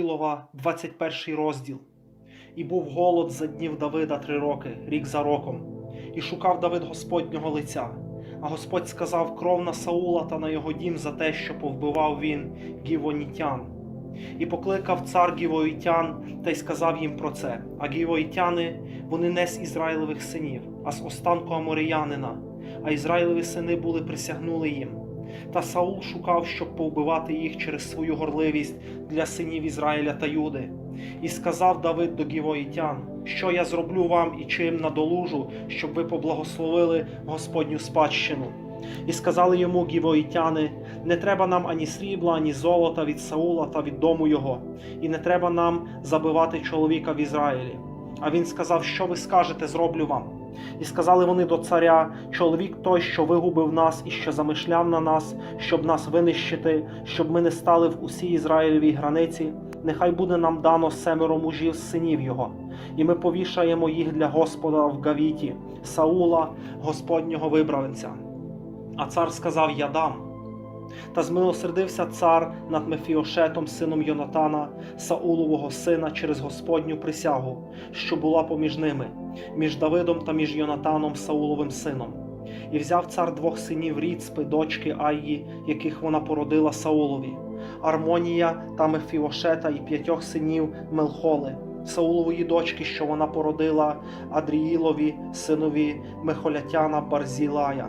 Самуїлова, 21 розділ. І був голод за днів Давида три роки, рік за роком, і шукав Давид Господнього лиця. А Господь сказав кров на Саула та на його дім за те, що повбивав він гівонітян. І покликав цар гівоїтян та й сказав їм про це. А гівоїтяни вони не з Ізраїлевих синів, а з останку Амореянина. А Ізраїлеві сини були присягнули їм. Та Саул шукав, щоб повбивати їх через свою горливість для синів Ізраїля та Юди. І сказав Давид до гівоїтян, що я зроблю вам і чим надолужу, щоб ви поблагословили Господню спадщину. І сказали йому гівоїтяни: не треба нам ані срібла, ані золота від Саула та від дому його, і не треба нам забивати чоловіка в Ізраїлі. А він сказав, що ви скажете, зроблю вам. І сказали вони до царя: чоловік той, що вигубив нас і що замишляв на нас, щоб нас винищити, щоб ми не стали в усій Ізраїлевій границі. Нехай буде нам дано семеро мужів синів його, і ми повішаємо їх для Господа в Гавіті, Саула, Господнього вибранця. А цар сказав: Я дам. Та змилосердився цар над Мефіошетом, сином Йонатана, Саулового сина, через Господню присягу, що була поміж ними, між Давидом та між Йонатаном, Сауловим сином. І взяв цар двох синів Ріцпи, дочки Айї, яких вона породила Саулові, Армонія та Мефіошета і п'ятьох синів Мелхоли, Саулової дочки, що вона породила Адріїлові, синові Мехолятяна Барзілая,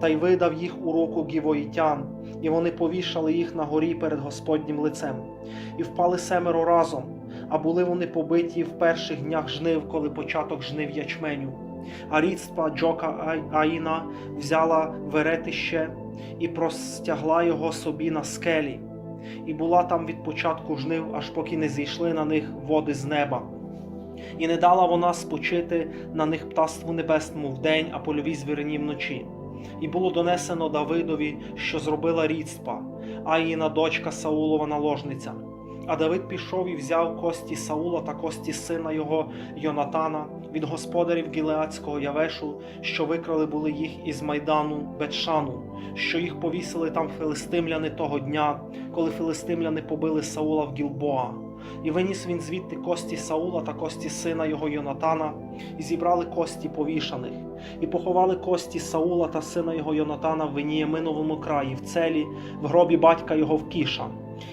та й видав їх у руку гівоїтян, і вони повішали їх на горі перед Господнім лицем, і впали семеро разом, а були вони побиті в перших днях жнив, коли початок жнив ячменю. А ріцтва Джока Аїна взяла веретище і простягла його собі на скелі, і була там від початку жнив, аж поки не зійшли на них води з неба. І не дала вона спочити на них птаству небесному вдень, а польовій звірині вночі. І було донесено Давидові, що зробила рідспа, Аїна дочка Саулова наложниця. А Давид пішов і взяв кості Саула та кості сина його Йонатана від господарів Гілеацького Явешу, що викрали були їх із майдану Бетшану, що їх повісили там филистимляни того дня, коли филистимляни побили Саула в Гілбоа. І виніс він звідти кості Саула та кості сина його Йонатана, і зібрали кості повішаних, і поховали кості Саула та сина його Йонатана в Веніяминовому краї, в целі, в гробі батька його в Кіша.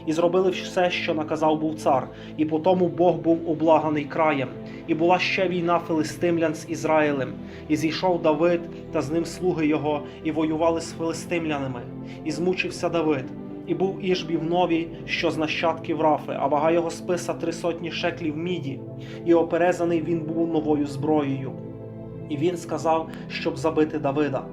І зробили все, що наказав був цар, і по тому Бог був облаганий краєм. І була ще війна филистимлян з Ізраїлем, і зійшов Давид та з ним слуги його, і воювали з филистимлянами, і змучився Давид. І був Ішбі в нові, що з нащадків Рафи, а вага його списа три сотні шеклів міді, і оперезаний він був новою зброєю. І він сказав, щоб забити Давида.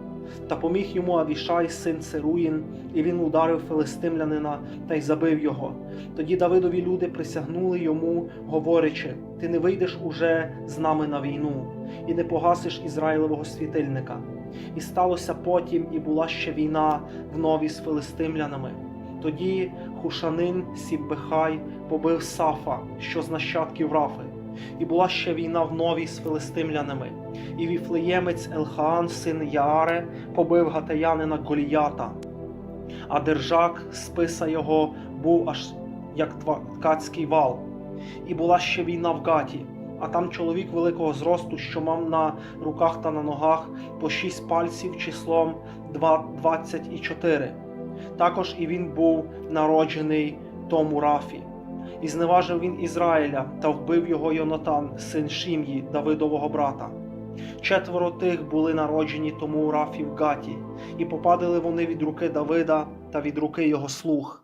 Та поміг йому Авішай, син Церуїн, і він ударив филистимлянина та й забив його. Тоді Давидові люди присягнули йому, говорячи: Ти не вийдеш уже з нами на війну, і не погасиш Ізраїлевого світильника. І сталося потім, і була ще війна в нові з филистимлянами. Тоді Хушанин Сіббехай побив Сафа, що з нащадків Рафи. І була ще війна в новій з филистимлянами. І віфлеємець Елхаан, син Яаре, побив гатаянина Голіята. А держак списа його був аж як ткацький вал. І була ще війна в Гаті, а там чоловік великого зросту, що мав на руках та на ногах по шість пальців числом два- 24. Також і він був народжений тому Рафі. І зневажив він Ізраїля та вбив його Йонатан, син Шім'ї, Давидового брата. Четверо тих були народжені тому Рафі в Гаті, і попадали вони від руки Давида та від руки його слуг.